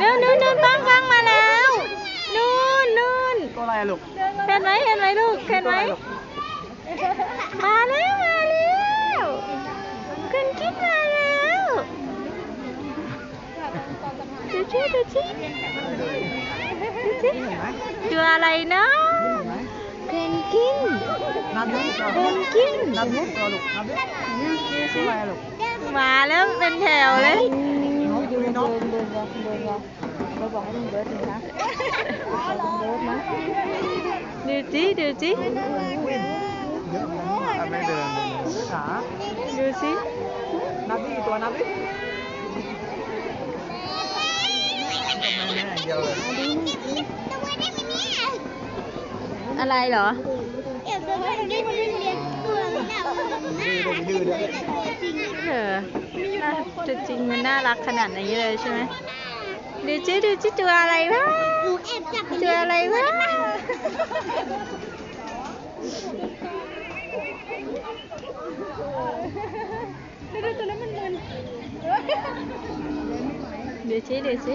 นู่นนู่นนู่นปังปังมาแล้วนู่นนู่นตัวอะไรอะลูกเห็นไหมเห็นไหมลูกเห็นไหมมาแล้วมาแล้วคุณคิดมาแล้วดูชิดูชิดูชิตัวอะไรเนาะเพนกวินนับดิเพนกวินนับดิตัวลูกนับดิตัวอะไรอะลูกมาแล้วเป็นแถวเลยนกอยู่ใน นกดูจิดูจิเยอะเหมือนกันไม่เดินขาดูสินับดิกี่ตัวนับดิแม่เดียวเลยอะไรเหรอดื้อดื้อดื้อดื้อเออ น่าจะจริงมันน่ารักขนาดนี้เลยใช่ไหมดูจิดูจิตัวอะไรวะหนูแอบจับตัวอะไรวะดี๋ยวนั้นดี๋ยดูจิ